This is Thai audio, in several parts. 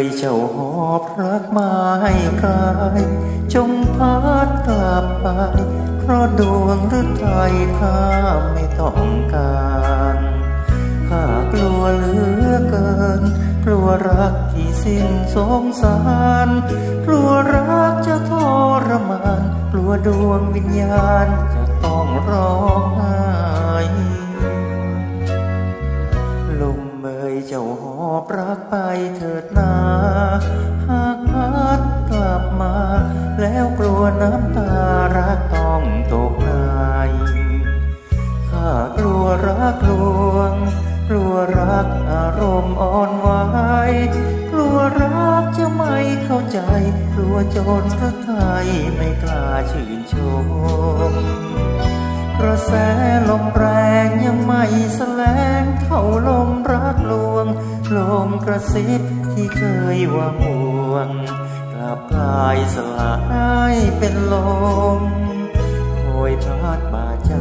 ลมเมยเจ้าหอบรักมาให้ใครจงพัดกลับไป เพราะดวงหรือไทยข้าไม่ต้องการข้ากลัวเหลือเกิน กลัวรักที่สิ้นสงสาร กลัวรักจะทรมาน กลัวดวงวิญญาณจะต้องร้องไห้ เจ้าหอบรักไปเถิดนาหากพัดกลับมา แล้วกลัวน้ำตารักต้องตกในข้ากลัวรักลวง กลัวรักอารมณ์อ่อนไหวกลัวรักจะไม่เข้าใจ กลัวจนพระไทยไม่กล้าชื่นชมกระแสลมแร ลมกระซิบที่เคยว่าห่วง กลับกลายสลายเป็นลมคอยพัดบาดใจ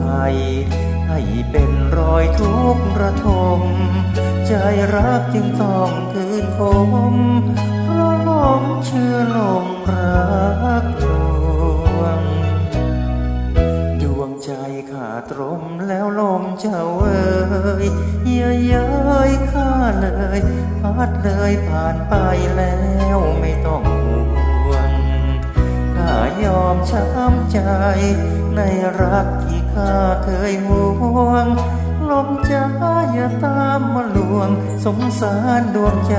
ให้เป็นรอยทุกข์ระทม ใจรักจึงต้องคืนคมเพราะลมชื่อ ตรมแล้วลมเจ้าเอ่ยเยื่อเย้ยข้าเลยพัดเลยผ่านไปแล้วไม่ต้องห่วงข้ายอมช้ำใจ ในรักที่ข้าเคยห่วงลมจ้าอย่าตามมาลวง สงสารดวงใจ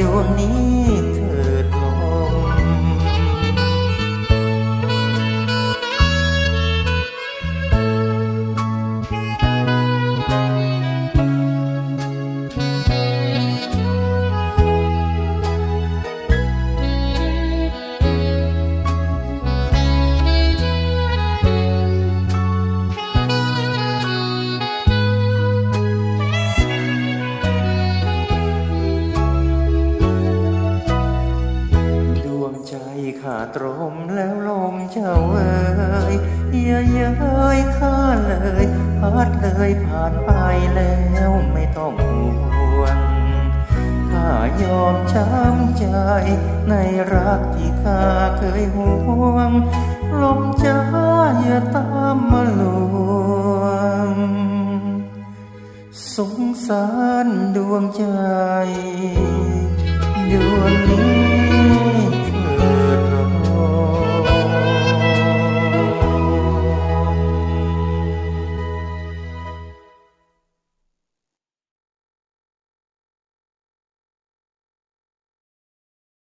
ดวงนี้เถิด ตรมแล้วลมเจ้าเอ่ยเยื่อเย้ยข้าเลยพัดเลยผ่านไปแล้วไม่ต้องห่วงข้ายอมช้ำใจ ในรักที่ข้าเคยห่วง ลมจ้าอย่าตามมาลวง สงสารดวงใจ ดวงนี้